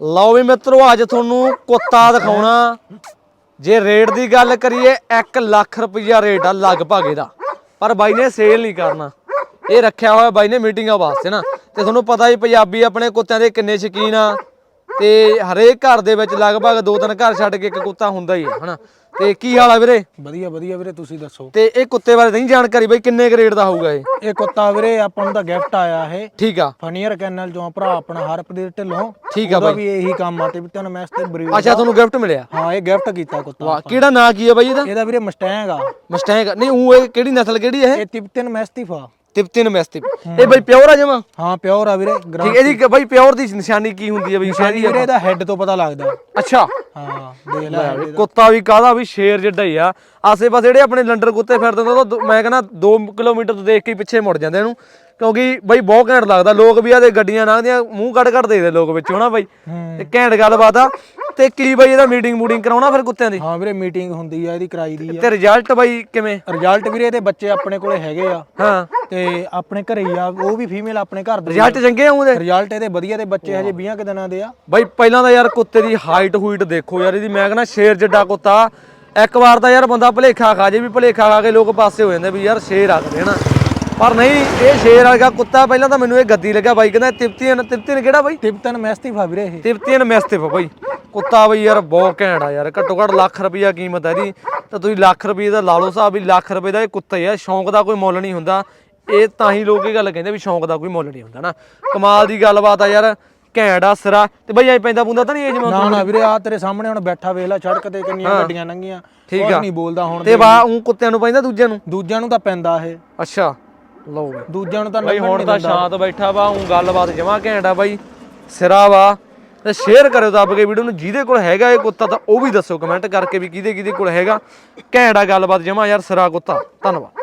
ਲਓ ਵੀ ਮਿੱਤਰੋ, ਅੱਜ ਤੁਹਾਨੂੰ ਕੁੱਤਾ ਦਿਖਾਉਣਾ। ਜੇ ਰੇਟ ਦੀ ਗੱਲ ਕਰੀਏ 1 ਲੱਖ ਰੁਪਈਆ ਰੇਟ ਆ ਲਗਭਗ ਇਹਦਾ। ਪਰ ਬਾਈ ਨੇ ਸੇਲ ਨਹੀਂ ਕਰਨਾ। ਇਹ ਰੱਖਿਆ ਹੋਇਆ ਬਾਈ ਨੇ ਮੀਟਿੰਗਾਂ ਵਾਸਤੇ ਨਾ। ਤੇ ਤੁਹਾਨੂੰ ਪਤਾ ਹੀ ਪੰਜਾਬੀ ਆਪਣੇ ਕੁੱਤਿਆਂ ਦੇ ਕਿੰਨੇ ਸ਼ੌਕੀਨ ਆ। ਤੇ ਹਰੇਕ ਘਰ ਦੇ ਵਿੱਚ ਲਗਭਗ ਦੋ ਤਿੰਨ ਘਰ ਛੱਡ ਕੇ ਇੱਕ ਕੁੱਤਾ ਹੁੰਦਾ ਹੀ ਹੈ ਹਨਾ? ਤੇ ਕੀ ਹਾਲ ਆ ਵੀਰੇ? ਵਧੀਆ ਵਧੀਆ ਵੀਰੇ ਤੁਸੀਂ ਦੱਸੋ? ਤੇ ਇਹ ਕੁੱਤੇ ਬਾਰੇ ਨਹੀਂ ਜਾਣਕਾਰੀ ਬਾਈ ਕਿੰਨੇ ਰੇਟ ਦਾ ਹੋਊਗਾ ਇਹ? ਇਹ ਕੁੱਤਾ ਵੀਰੇ ਆਪਾਂ ਨੂੰ ਤਾਂ ਗਿਫਟ ਆਇਆ ਇਹ। ਠੀਕ ਆ। ਫਨੀਅਰ ਕੈਨਲ ਚੋਂ ਭਰਾ ਆਪਣਾ ਹਰਪ੍ਰੀਤ ਢਿੱਲੋਂ। ਠੀਕ ਆ ਉਹਦਾ ਬਾਈ। ਵੀ ਇਹੀ ਕੰਮ ਆ ਤੇ ਵੀ ਤੁਹਾਨੂੰ ਮੈਂ ਤੇ ਬਰੀਡ ਅੱਛਾ ਤੁਹਾਨੂੰ ਗਿਫਟ ਮਿਲਿਆ? ਹਾਂ ਇਹ ਗਿਫਟ ਕੀਤਾ ਕੁੱਤਾ ਵਾਹ ਕਿਹੜਾ ਨਾਂ ਕੀ ਹੈ ਬਾਈ ਇਹਦਾ? ਇਹਦਾ ਵੀਰੇ ਮਸਟੈਂਗ ਆ। ਮਸਟੈਂਗ ਨਹੀਂ ਉਹ ਇਹ ਕਿਹੜੀ ਨਸਲ ਕਿਹੜੀ ਹੈ ਇਹ ਤਿਪਤਨ ਮੈਸਤੀਫਾ। ਤਿਪਤਿਨ ਮੈਸਟਿਪ ਇਹ ਬਾਈ ਪਿਓਰ ਆ ਜਮਾ? ਹਾਂ ਪਿਓਰ ਆ ਵੀਰੇ ਠੀਕ ਇਹਦੀ ਬਾਈ ਪਿਓਰ ਦੀ ਨਿਸ਼ਾਨੀ ਕੀ ਹੁੰਦੀ ਹੈ ਬਈ? ਸ਼ਹਿਰੀ ਵੀਰੇ ਇਹਦਾ ਹੈੱਡ ਤੋਂ ਪਤਾ ਲੱਗਦਾ। ਅੱਛਾ। ਹਾਂ ਦੇਖ ਲੈ ਕੁੱਤਾ ਵੀ ਕਾਹਦਾ ਵੀ ਸ਼ੇਰ ਜਿੱਡਾ ਹੀ ਆ। ਆਸੇ ਪਾਸੇ ਜਿਹੜੇ ਆਪਣੇ ਲੰਡਰ ਕੁੱਤੇ ਫਿਰਦੇ ਨੇ ਤਾਂ ਮੈਂ ਕਹਿੰਦਾ 2 ਕਿਲੋਮੀਟਰ ਤੋਂ ਦੇਖ ਕੇ ਹੀ ਪਿੱਛੇ ਮੁੜ ਜਾਂਦੇ ਇਹਨੂੰ। ਕਿਉਂਕਿ ਬਾਈ ਬਹੁਤ ਘੈਂਟ ਲੱਗਦਾ ਲੋਕ ਵੀ ਆਦੇ ਗੱਡੀਆਂ ਲੰਘਦੀਆਂ ਮੂੰਹ ਕੱਢ ਕੱਢ ਦੇਖਦੇ ਲੋਕ ਵਿੱਚੋਂ ਨਾ ਬਾਈ? ਹੂੰ। ਤੇ ਘੈਂਟ ਗੱਲਬਾਤ ਆ। ਤੇ ਕੀ ਬਾਈ ਇਹਦਾ ਮੀਟਿੰਗ ਮੂਟਿੰਗ ਕਰਾਉਣਾ ਫਿਰ ਕੁੱਤਿਆਂ ਦੀ? ਹਾਂ ਵੀਰੇ ਮੀਟਿੰਗ ਹੁੰਦੀ ਆ ਇਹਦੀ ਕਰਾਈ ਦੀ ਆ। ਤੇ ਰਿਜ਼ਲਟ ਬਾਈ ਕਿਵੇਂ? ਰਿਜ਼ਲਟ ਵੀਰੇ ਇਹਦੇ ਬੱਚੇ ਆਪਣੇ ਕੋਲੇ ਹੈਗੇ ਆ। ਹਾਂ। ਤੇ ਆਪਣੇ ਘਰੇ ਹੀ ਆ ਉਹ ਵੀ ਫੀਮੇਲ ਆਪਣੇ ਘਰ ਦੇ ਰਿਜ਼ਲਟ ਚੰਗੇ ਆਉਂਦੇ ਰਿਜ਼ਲਟ ਇਹਦੇ ਵਧੀਆ ਦੇ ਬੱਚੇ ਹਜੇ 20 ਕੁ ਦਿਨਾਂ ਦੇ ਆ। ਬਾਈ ਪਹਿਲਾਂ ਤਾਂ ਯਾਰ ਕੁੱਤੇ ਦੀ ਹਾਈਟ ਹੂਈਟ ਦੇਖੋ ਯਾਰ ਇਹਦੀ ਮੈਂ ਕਹਿੰਦਾ ਸ਼ੇਰ ਜਿੱਡਾ ਕੁੱਤਾ। ਇੱਕ ਵਾਰ ਤਾਂ ਯਾਰ ਬੰਦਾ ਭਲੇਖਾ ਖਾ ਜੇ ਵੀ ਭਲੇਖਾ ਖਾ ਕੇ ਲੋਕ ਪਾਸੇ ਹੋ ਜਾਂਦੇ ਵੀ ਯਾਰ ਸ਼ੇਰ ਆਖਦੇ ਨਾ ਪਰ ਨਹੀਂ ਇਹ ਸ਼ੇਰ ਵਰਗਾ ਕੁੱਤਾ ਪਹਿਲਾਂ ਤਾਂ ਮੈਨੂੰ ਇਹ ਗੱਦੀ ਲੱਗਾ ਬਾਈ ਕਹਿੰਦਾ ਤਿਪਤੀਨ ਤਿਪਤੀਨ ਕਿਹੜਾ ਬਾਈ? ਤਿਪਤਨ ਮੈਸਤੀਫਾ ਵੀਰੇ ਇਹ। ਤਿਪਤੀਨ ਮੈਸਤਿਫ ਬਾਈ। ਕੁੱਤਾ ਬਈ ਯਾਰ ਬਹੁਤ ਘੈਂਟ ਆ ਯਾਰ ਘੱਟੋ ਘੱਟ ਲੱਖ ਰੁਪਈਆ ਕੀਮਤ ਹੈ ਇਹਦੀ। ਤਾਂ ਤੁਸੀਂ ਲੱਖ ਰੁਪਏ ਦਾ ਲਾ ਲਓ ਹਿਸਾਬ ਵੀ ਲੱਖ ਰੁਪਏ ਦਾ ਇਹ ਕੁੱਤਾ ਹੀ ਆ ਸ਼ੌਂਕ ਦਾ ਕੋਈ ਮੁੱਲ ਨਹੀਂ ਹੁੰਦਾ। ਇਹ ਤਾਂ ਹੀ ਲੋਕ ਇਹ ਗੱਲ ਕਹਿੰਦੇ ਵੀ ਸ਼ੌਂਕ ਦਾ ਕੋਈ ਮੁੱਲ ਨਹੀਂ ਹੁੰਦਾ ਨਾ। ਕਮਾਲ ਦੀ ਗੱਲਬਾਤ ਆ ਯਾਰ ਘੈਂਟ ਆ ਸਿਰਾ। ਤੇ ਬਈ ਐ ਪੈਂਦਾ ਪੁੰਦਾ ਤਾਂ ਨਹੀਂ ਇਹ ਜਮਾ ਨਾ ਨਾ ਵੀਰੇ ਆ ਤੇਰੇ ਸਾਹਮਣੇ ਹੁਣ ਬੈਠਾ ਵੇਖ ਲੈ ਸੜਕ ਤੇ ਕਿੰਨੀਆਂ ਗੱਡੀਆਂ ਲੰਘੀਆਂ। ਠੀਕ ਆ। ਨਹੀਂ ਬੋਲਦਾ ਹੁਣ ਤੇ ਵਾ ਉਹ ਕੁੱਤਿਆਂ ਨੂੰ ਪੈਂਦਾ ਦੂਜਿਆਂ ਨੂੰ? ਦੂਜਿਆਂ ਨੂੰ ਤਾਂ ਪੈਂਦਾ ਇਹ। ਅੱਛਾ ਲਓ ਦੂਜਿਆਂ ਨੂੰ ਤਾਂ ਬਾਈ ਹੁਣ ਤਾਂ ਸ਼ਾਂਤ ਬੈਠਾ ਵਾ ਉਹ ਗੱਲਬਾਤ ਜਮਾ ਘੈਂਟ ਆ ਬਾਈ। ਸਿਰਾ ਵਾ। ਤੇ ਸ਼ੇਅਰ ਕਰਿਓ ਦੱਬ ਕੇ ਵੀਡੀਓ ਨੂੰ ਜਿਹਦੇ ਕੋਲ ਹੈਗਾ ਇਹ ਕੁੱਤਾ ਤਾਂ ਉਹ ਵੀ ਦੱਸੋ ਕਮੈਂਟ ਕਰਕੇ ਵੀ ਕਿਹਦੇ ਕਿਹਦੇ ਕੋਲ ਹੈਗਾ। ਘੈਂਟ ਆ ਗੱਲਬਾਤ ਜਮਾ ਯਾਰ ਸਿਰਾ ਕੁੱਤਾ। ਧੰਨਵਾਦ।